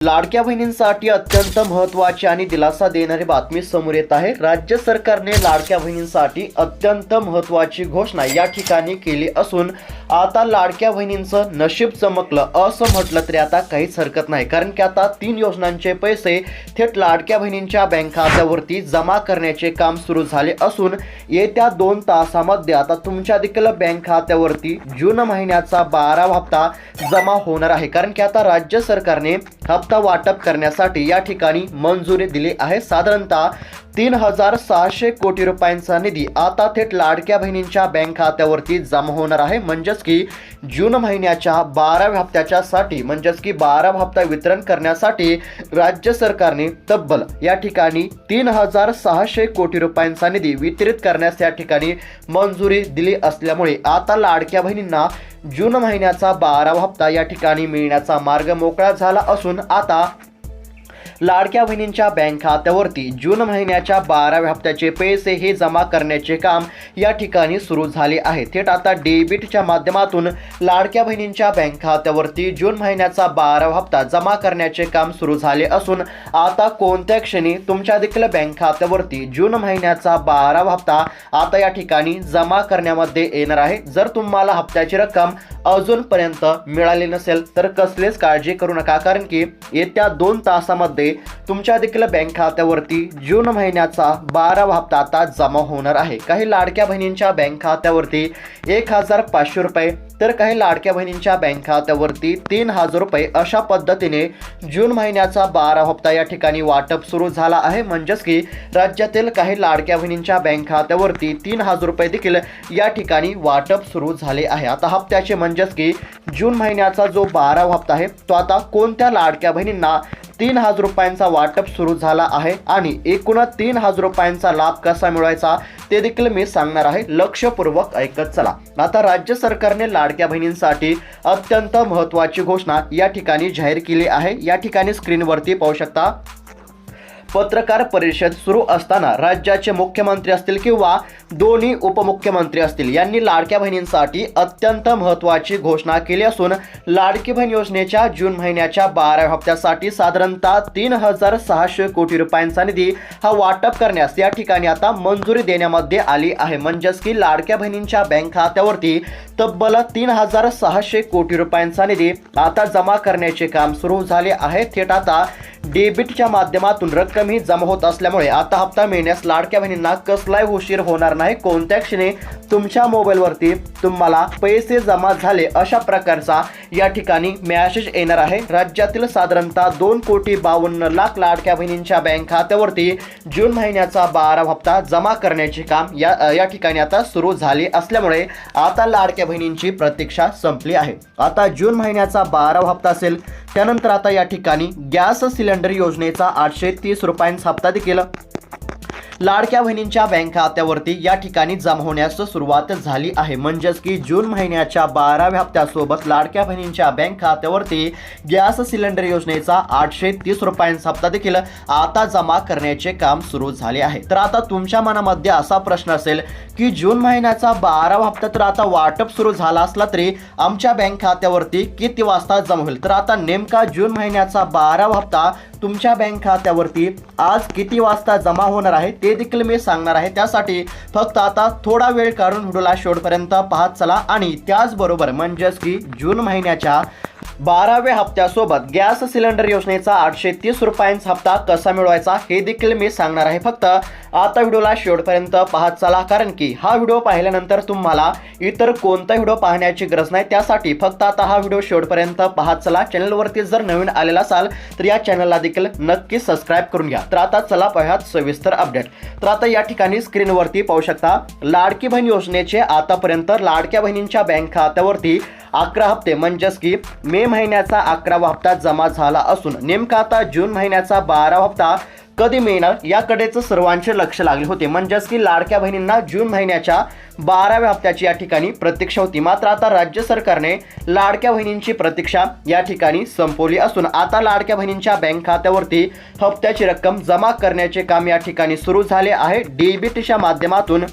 लाडक्या बहिणींसाठी अत्यंत महत्वाची आणि दिलासा देणारी बातमी समोर येत आहे. राज्य सरकारने लाडक्या बहिणींसाठी अत्यंत महत्वाची घोषणा या ठिकाणी केली असून आता लाडक्या बहिणींचं नशीब चमकलं असं म्हटलं तरी आता काहीच हरकत नाही. कारण की आता तीन योजनांचे पैसे थेट लाडक्या बहिणींच्या बँक खात्यावरती जमा करण्याचे काम सुरू झाले असून येत्या दोन तासामध्ये आता तुमच्या देखील बँक खात्यावरती जून महिन्याचा बारावा हप्ता जमा होणार आहे. कारण की आता राज्य सरकारने हप्ता वाटप करण्यासाठी या ठिकाणी मंजुरी दिली आहे. साधारणतः तीन हजार सहाशे कोटी रुपयांचा निधी आता थेट लाडक्या बहिणींच्या बँक खात्यावरती जमा होणार आहे. म्हणजेच की जून महिन्याच्या बाराव्या हप्त्याच्या साठी म्हणजेच की बारावा हप्ता वितरण करण्यासाठी राज्य सरकारने तब्बल या ठिकाणी तीन हजार सहाशे कोटी रुपयांचा निधी वितरित करण्यास या ठिकाणी मंजुरी दिली असल्यामुळे आता लाडक्या बहिणींना जून महिन्याचा बारावा हप्ता या ठिकाणी मिळण्याचा मार्ग मोकळा झाला असून आता लाडक्या बहिणींच्या बँक खात्यावरती जून महिन्याच्या बाराव्या हप्त्याचे पैसे हे जमा करण्याचे काम या ठिकाणी सुरू झाले आहे. थेट आता डेबिटच्या माध्यमातून लाडक्या बहिणींच्या बँक खात्यावरती जून महिन्याचा बारावा हप्ता जमा करण्याचे काम सुरू झाले असून आता कोणत्या क्षणी तुमच्या देखील बँक खात्यावरती जून महिन्याचा बारावा हप्ता आता या ठिकाणी जमा करण्यामध्ये येणार आहे? जर तुम्हाला हप्त्याची रक्कम अजूनपर्यंत मिळाली नसेल तर कसलेच काळजी करू नका कारण की येत्या दोन तासामध्ये तुमच्या देखील बँक खात्यावरती जून महिन्याचा बारावा हप्ता आता जमा होणार आहे. काही लाडक्या बहिणींच्या बँक खात्यावरती एक हजार पाचशे रुपये तर काही लाडक्या बहिणींच्या बँक खात्यावरती तीन हजार रुपये अशा पद्धतीने जून महिन्याचा बारा हप्ता या ठिकाणी वाटप सुरू झाला आहे. म्हणजेच की राज्यातील काही लाडक्या बहिणींच्या बँक खात्यावरती तीन हजार रुपये देखील या ठिकाणी वाटप सुरू झाले आहे. आता हप्त्याचे म्हणजेच की जून महिन्याचा जो बारावा हप्ता आहे तो आता कोणत्या लाडक्या बहिणींना तीन हजार रुपयांचा वाटप सुरू झाला आहे आणि एकूण तीन हजार रुपयांचा लाभ कसा मिळवायचा ते देखील मी सांगणार आहे. लक्षपूर्वक ऐकत चला. आता राज्य सरकारने लाडक्या बहिणींसाठी अत्यंत महत्त्वाची घोषणा या ठिकाणी जाहीर केली आहे. या ठिकाणी स्क्रीनवरती पाहू शकता. पत्रकार परिषद सुरू असताना राज्याचे मुख्यमंत्री असतील किंवा दोन्ही उपमुख्यमंत्री असतील यांनी लाडक्या बहिणींसाठी अत्यंत महत्त्वाची घोषणा केली असून लाडकी बहीण योजनेच्या जून महिन्याच्या बाराव्या हप्त्यासाठी साधारणतः तीन हजार सहाशे कोटी रुपयांचा निधी हा वाटप करण्यास या ठिकाणी आता मंजुरी देण्यामध्ये आली आहे. म्हणजेच की लाडक्या बहिणींच्या बँक खात्यावरती तब्बल तीन हजार सहाशे कोटी रुपयांचा निधी आता जमा करण्याचे काम सुरू झाले आहे. थेट आता डेबिटच्या माध्यमातून रक्कम ही जमा होत असल्यामुळे आता हप्ता मिळण्यास लाडक्या बहिणींना कसलाही उशीर होणार नाही. कोणत्या क्षणी तुमच्या मोबाईलवरती तुम्हाला पैसे जमा झाले अशा प्रकारचा या ठिकाणी मॅसेज येणार आहे. राज्यातील साधारणतः दोन कोटी बावन्न लाख लाडक्या बहिणींच्या बँक खात्यावरती जून महिन्याचा बारा हप्ता जमा करण्याचे काम या या ठिकाणी आता सुरू झाले असल्यामुळे आता लाडक्या बहिणींची प्रतीक्षा संपली आहे. आता जून महिन्याचा बारा हप्ता असेल त्यानंतर आता या ठिकाणी गॅस सिलेंडर योजनेचा आठशे तीस रुपयांचा हप्ता देखील लाडक्या बहिणींच्या बँक खात्यावरती या ठिकाणी जमा होण्यास सुरुवात झाली आहे. म्हणजेच की जून महिन्याच्या बाराव्या हप्त्यासोबत लाडक्या बहिणींच्या बँक खात्यावरती गॅस सिलेंडर योजनेचा आठशे तीस रुपयांचा हप्ता देखील आता जमा करण्याचे काम सुरू झाले आहे. तर आता तुमच्या मनामध्ये असा प्रश्न असेल की जून महिन्याचा बारावा हप्ता तर आता वाटप सुरू झाला असला तरी आमच्या बँक खात्यावरती किती वाजता जमा होईल? तर आता नेमका जून महिन्याचा बारावा हप्ता तुमच्या बँक खात्यावरती आज किती वाजता जमा होणार आहे ते देखील मी सांगणार आहे. त्यासाठी फक्त आता थोडा वेळ काढून व्हिडिओला शेवटपर्यंत पाहत चला. आणि त्याचबरोबर म्हणजेच की जून महिन्याच्या बाराव्या हप्त्यासोबत गॅस सिलेंडर योजनेचा आठशे तीस रुपयांचा हप्ता कसा मिळवायचा हे देखील मी सांगणार आहे फक्त आता व्हिडिओला शेवटपर्यंत पाहत चला कारण की हा व्हिडिओ पाहिल्यानंतर तुम्हाला इतर कोणता व्हिडिओ पाहण्याची गरज नाही. त्यासाठी फक्त आता हा व्हिडिओ शेवटपर्यंत पाहत चला. चॅनलवरती जर नवीन आलेला असाल तर या चॅनलला देखील नक्की सबस्क्राईब करून घ्या. तर आता चला पाहूयात सविस्तर अपडेट. तर आता या ठिकाणी स्क्रीनवरती पाहू शकता लाडकी बहीण योजनेचे आतापर्यंत लाडक्या बहिणींच्या बँक खात्यावरती अकरा हप्ते म्हणजेच की मे महिन्याचा अकरावा हप्ता जमा झाला असून नेमका आता जून महिन्याचा बारावा हप्ता कधी मिळणार याकडेच सर्वांचे लक्ष लागले होते. म्हणजेच की लाडक्या बहिणींना जून महिन्याच्या बाराव्या हप्त्याची या ठिकाणी प्रतीक्षा होती. मात्र आता राज्य सरकारने लाडक्या बहिणींची प्रतीक्षा या ठिकाणी संपवली असून आता लाडक्या बहिणींच्या बँक खात्यावरती हप्त्याची रक्कम जमा करण्याचे काम या ठिकाणी सुरू झाले आहे. डीबीटीच्या माध्यमातून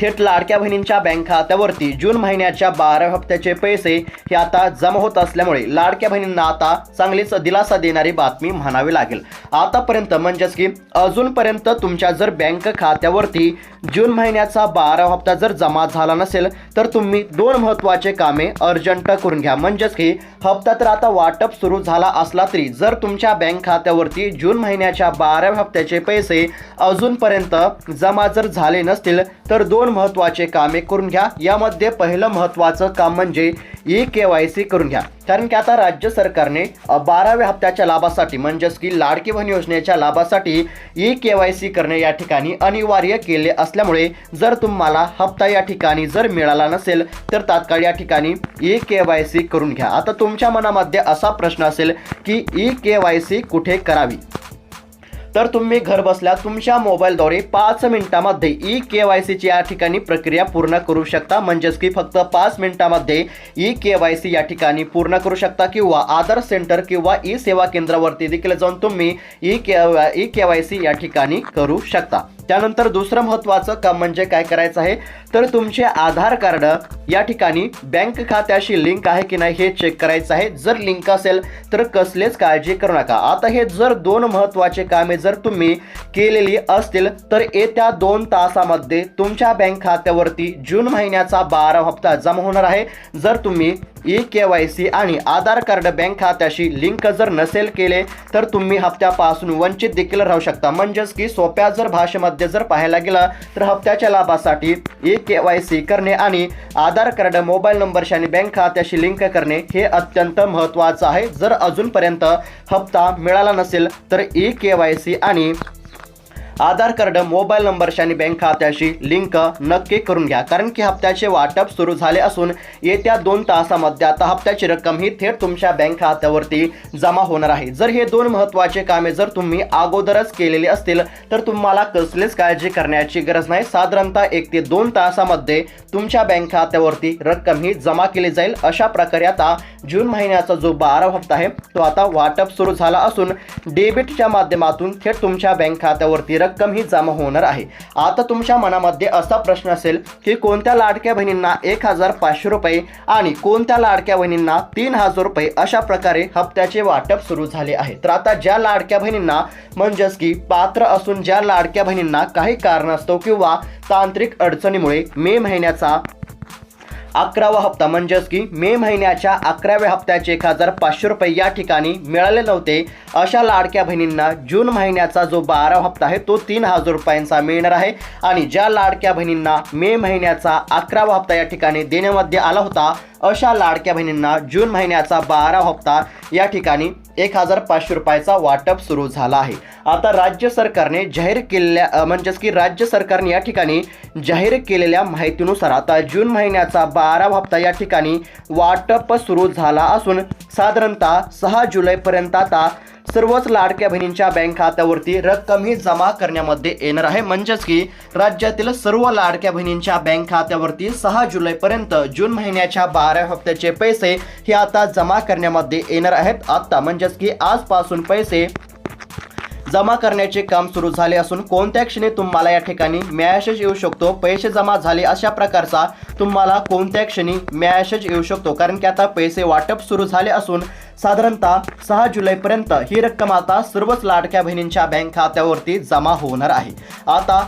थेट लाडक्या बहिणींच्या बँक खात्यावरती जून महिन्याच्या बारा हप्त्याचे पैसे हे आता जमा होत असल्यामुळे लाडक्या बहिणींना आता चांगलीच दिलासा देणारी बातमी म्हणावी लागेल. आतापर्यंत म्हणजेच की अजूनपर्यंत तुमच्या जर बँक खात्यावरती जून महिन्याचा बारा हप्ता जर जमा झाला नसेल तर तुम्ही दोन महत्त्वाचे कामे अर्जंट करून घ्या. म्हणजेच की हप्ता तर आता वाटप सुरू झाला असला तरी जर तुमच्या बँक खात्यावरती जून महिन्याच्या बाराव्या हप्त्याचे पैसे अजूनपर्यंत जमा जर झाले नसतील तर दोन महत्त्वाचे कामे करून घ्या. यामध्ये पहिलं महत्त्वाचं काम म्हणजे ई के वाय सी करून घ्या. कारण की आता राज्य सरकारने बाराव्या हप्त्याच्या लाभासाठी म्हणजेच की लाडकी बहीण योजनेच्या लाभासाठी ई के वाय सी करणे या ठिकाणी अनिवार्य केले असल्यामुळे जर तुम्हाला हप्ता या ठिकाणी जर मिळाला नसेल तर तात्काळ या ठिकाणी ई के वाय सी करून घ्या. आता तुमच्या मनामध्ये असा प्रश्न असेल की ई के वाय सी कुठे करावी? तर तुम्ही घर बसल्या तुमच्या मोबाईलद्वारे पाच मिनिटामध्ये ई के वाय सीची या ठिकाणी प्रक्रिया पूर्ण करू शकता. म्हणजेच की फक्त पाच मिनिटामध्ये ई के वाय सी या ठिकाणी पूर्ण करू शकता किंवा आधार सेंटर किंवा ई सेवा केंद्रावरती देखील जाऊन तुम्ही E K E K Y C या ठिकाणी करू शकता. त्यानंतर दुसरं महत्त्वाचं काम म्हणजे काय करायचं आहे? तर तुमचे आधार कार्ड या ठिकाणी बँक खात्याशी लिंक आहे की नाही हे चेक करायचं आहे. जर लिंक असेल तर कसलेच काळजी करू नका. आता हे जर दोन महत्त्वाचे कामे जर तुम्ही केलेली असतील तर येत्या दोन तासामध्ये तुमच्या बँक खात्यावरती जून महिन्याचा बारा हप्ता जमा होणार आहे. जर तुम्ही ई के वाय सी आणि आधार कार्ड बँक खात्याशी लिंक जर नसेल केले तर तुम्ही हप्त्यापासून वंचित देखील राहू शकता. म्हणजेच की सोप्या जर भाषेमध्ये जर पाहायला गेलं तर हप्त्याच्या लाभासाठी ई के वाय सी करणे आणि आधार कार्ड मोबाईल नंबरशी आणि बँक खात्याशी लिंक करणे हे अत्यंत महत्त्वाचं आहे. जर अजूनपर्यंत हप्ता मिळाला नसेल तर ई के वाय सी आणि आधार कार्ड मोबाईल नंबरशी आणि बँक खात्याशी लिंक नक्की करून घ्या. कारण की हप्त्याचे वाटप सुरू झाले असून येत्या दोन तासामध्ये आता हप्त्याची रक्कम ही थेट तुमच्या बँक खात्यावरती जमा होणार आहे. जर हे दोन महत्त्वाचे कामे जर तुम्ही अगोदरच केलेली असतील तर तुम्हाला कसलीच काळजी करण्याची गरज नाही. साधारणतः एक ते दोन तासामध्ये तुमच्या बँक खात्यावरती रक्कम ही जमा केली जाईल. अशा प्रकारे आता जून महिन्याचा जो बारा हप्ता आहे तो आता वाटप सुरू झाला असून डेबिटच्या माध्यमातून थेट तुमच्या बँक खात्यावरती रक्कम ही जमा होणार आहे. आता तुमच्या मनामध्ये असा प्रश्न असेल की कोणत्या लाडक्या बहिणींना एक हजार पाचशे रुपये आणि कोणत्या लाडक्या बहिणींना तीन हजार रुपये अशा प्रकारे हप्त्याचे वाटप सुरू झाले आहे. तर आता ज्या लाडक्या बहिणींना म्हणजेच की पात्र असून ज्या लाडक्या बहिणींना काही कारणास्तव किंवा तांत्रिक अडचणीमुळे मे महिन्याचा अकरावा हप्ता म्हणजेच की मे महिन्याच्या अकराव्या हप्त्याचे एक हजार पाचशे रुपये या ठिकाणी मिळाले नव्हते. अशा लाडक्या बहिणींना जून महिन्याचा जो बारावा हप्ता आहे तो तीन हजार रुपयांचा मिळणार आहे. आणि ज्या लाडक्या बहिणींना मे महिन्याचा अकरावा हप्ता या ठिकाणी देण्यामध्ये आला होता अशा लाडक्या बहिणींना जून महिन्याचा बारावा हप्ता या ठिकाणी एक हजार पाचशे रुपयाचा वाटप सुरू झाला आहे. आता राज्य सरकारने जाहीर केलेल्या म्हणजेच की राज्य सरकारने या ठिकाणी जाहीर केलेल्या माहितीनुसार आता जून महिन्याचा बारा हप्ता या ठिकाणी वाटप सुरू झाला असून साधारणतः सहा जुलैपर्यंत आता सर्वच लाडक्या बहिणींच्या बँक खात्यावरती रक्कम ही जमा करण्यामध्ये येणार आहे. म्हणजेच की राज्यातील सर्व लाडक्या बहिणींच्या बँक खात्यावरती सहा जुलैपर्यंत जून महिन्याच्या बारा हप्त्याचे पैसे हे आता जमा करण्यामध्ये येणार आहेत. आत्ता म्हणजेच की आजपासून पैसे जमा करण्याचे काम सुरू झाले असून कोणत्या क्षणी तुम्हाला या ठिकाणी मॅसेज येऊ शकतो? पैसे जमा झाले अशा प्रकारचा तुम्हाला कोणत्या क्षणी मॅसेज येऊ शकतो? कारण की आता पैसे वाटप सुरू झाले असून साधारणतः सहा जुलैपर्यंत ही रक्कम आता सर्वच लाडक्या बहिणींच्या बँक खात्यावरती जमा होणार आहे. आता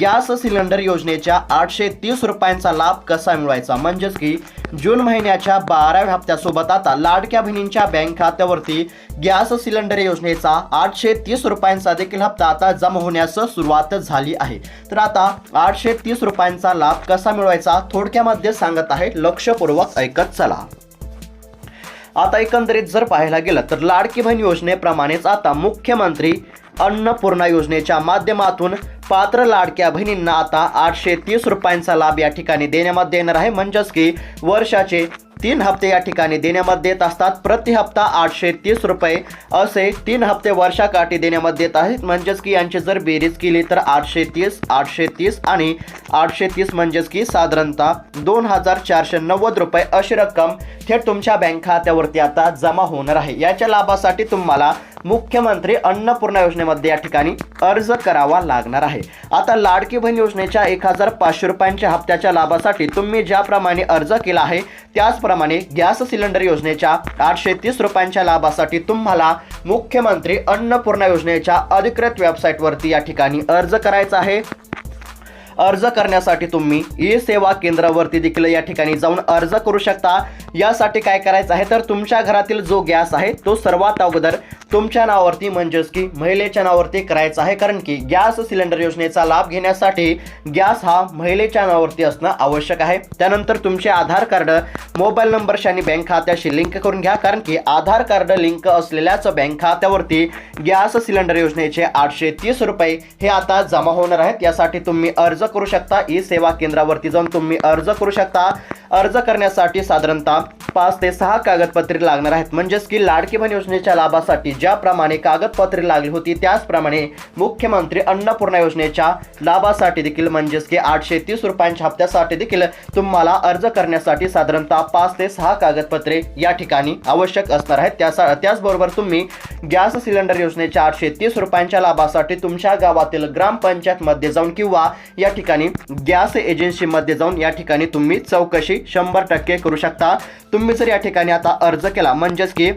गॅस सिलेंडर योजनेच्या आठशे तीस रुपयांचा लाभ कसा मिळवायचा? म्हणजेच की जून महिन्याच्या बाराव्या हप्त्यासोबत आता लाडक्या बहिणींच्या बँक खात्यावरती गॅस सिलेंडर योजनेचा आठशे तीस रुपयांचा देखील हप्ता आता जमा होण्यास सुरुवात झाली आहे. तर आता आठशे तीस रुपयांचा लाभ कसा मिळवायचा? थोडक्यामध्ये सांगत आहे लक्षपूर्वक ऐकत चला. आता एकंदरीत जर पाहायला गेलं तर लाडकी बहीण योजनेप्रमाणेच आता मुख्यमंत्री अन्नपूर्णा योजनेच्या माध्यमातून पात्र लाडक्या बहिणींना आता आठशे तीस रुपयांचा लाभ या ठिकाणी देण्यामध्ये येणार आहे. म्हणजेच की वर्षाचे तीन हप्ते या ठिकाणी देण्यामध्ये येत असतात. प्रति हप्ता आठशे तीस रुपये असे तीन हप्ते वर्षाकाठी देण्यामध्ये येत आहेत. म्हणजेच की यांची जर बेरीज केली तर आठशे तीस आठशे तीस आणि आठशे तीस म्हणजेच की साधारणतः दोन हजार चारशे नव्वद रुपये अशी रक्कम थेट तुमच्या बँक खात्यावरती आता जमा होणार आहे. याच्या लाभासाठी तुम्हाला मुख्यमंत्री अन्नपूर्णा योजनेमध्ये या ठिकाणी अर्ज करावा लागणार आहे. आता लाडकी बहीण योजनेच्या एक हजार पाचशे रुपयांच्या हप्त्याच्या लाभासाठी तुम्ही ज्याप्रमाणे अर्ज केला आहे त्याचप्रमाणे गॅस सिलेंडर योजनेच्या आठशे तीस रुपयांच्या लाभासाठी तुम्हाला मुख्यमंत्री अन्नपूर्णा योजनेच्या अधिकृत वेबसाईटवरती या ठिकाणी अर्ज करायचा आहे. अर्ज करण्यासाठी तुम्ही ई सेवा केंद्रावरती देखील या ठिकाणी जाऊन अर्ज करू शकता. यासाठी काय करायचं आहे तर तुमच्या घरातील जो गॅस आहे तो सर्वात अगोदर तुमच्या नावावरती म्हणजेच की महिलेच्या नावावरती करायचा आहे. कारण की गॅस सिलेंडर योजनेचा लाभ घेण्यासाठी गॅस हा महिलेच्या नावावरती असणं आवश्यक आहे. त्यानंतर तुमचे आधार कार्ड मोबाईल नंबरशी आणि बँक खात्याशी लिंक करून घ्या. कारण की आधार कार्ड लिंक असलेल्याच बँक खात्यावरती गॅस सिलेंडर योजनेचे आठशे तीस रुपये हे आता जमा होणार आहेत. यासाठी तुम्ही अर्ज करू शकता. ई सेवा केंद्रावरती जाऊन तुम्ही अर्ज करू शकता. अर्ज करण्यासाठी साधारणतः पाच ते सहा कागदपत्रे लागणार आहेत. म्हणजेच की लाडकी बहीण योजनेच्या लाभासाठी ज्याप्रमाणे कागदपत्रे लागली होती त्याचप्रमाणे मुख्यमंत्री अन्नपूर्णा योजनेच्या लाभासाठी देखील म्हणजेच की आठशे तीस रुपयांच्या हप्त्यासाठी देखील तुम्हाला अर्ज करण्यासाठी साधारणतः पाच ते सहा कागदपत्रे या ठिकाणी आवश्यक असणार आहेत. त्यासा त्याचबरोबर तुम्ही गॅस सिलेंडर योजनेच्या आठशे तीस रुपयांच्या लाभासाठी तुमच्या गावातील ग्रामपंचायतमध्ये जाऊन किंवा या ठिकाणी गॅस एजन्सीमध्ये जाऊन या ठिकाणी तुम्ही चौकशी शंभर टक्के करू शकता. तुम्ही जर या ठिकाणी आता अर्ज केला म्हणजेच की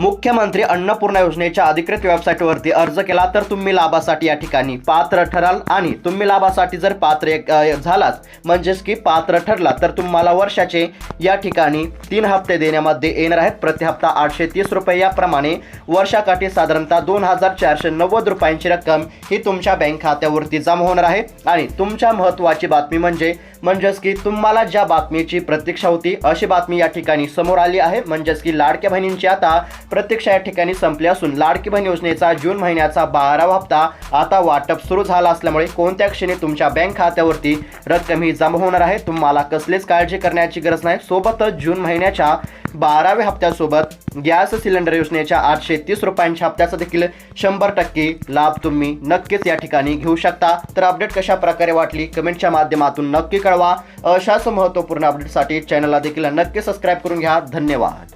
मुख्यमंत्री अन्नपूर्णा योजनेच्या अधिकृत वेबसाईटवरती अर्ज केला तर तुम्ही लाभासाठी या ठिकाणी पात्र ठराल आणि तुम्ही लाभासाठी जर पात्र एक- झालाच म्हणजेच की पात्र ठरला तर तुम्हाला वर्षाचे या ठिकाणी तीन हप्ते देण्यामध्ये येणार आहेत. प्रति हप्ता आठशे तीस रुपये याप्रमाणे. वर्षाकाठी साधारणतः दोन हजार चारशे नव्वद रुपयांची रक्कम ही तुमच्या बँक खात्यावरती जमा होणार आहे. आणि तुमच्या महत्त्वाची बातमी म्हणजे म्हणजेच की तुम्हाला ज्या बातमीची प्रतीक्षा होती अशी बातमी या ठिकाणी समोर आली आहे. म्हणजेच की लाडक्या बहिणींची आता प्रतीक्षा या ठिकाणी संपली असून लाडकी बहीण योजनेचा जून महिन्याचा बारावा हप्ता आता वाटप सुरू झाला असल्यामुळे कोणत्या क्षणी तुमच्या बँक खात्यावरती रक्कम ही जमा होणार आहे तुम्हाला कसलीच काळजी करण्याची गरज नाही. सोबतच जून महिन्याच्या बाराव्या हप्त्यासोबत गॅस सिलेंडर योजनेच्या आठशे तीस रुपयांच्या हप्त्याचा देखील शंभर टक्के लाभ तुम्ही नक्कीच या ठिकाणी घेऊ शकता. तर अपडेट कशा प्रकारे वाटली? कमेंटच्या माध्यमातून नक्की कळवा अशाच महत्त्वपूर्ण अपडेटसाठी चॅनलला देखील नक्की सबस्क्राईब करून घ्या. धन्यवाद.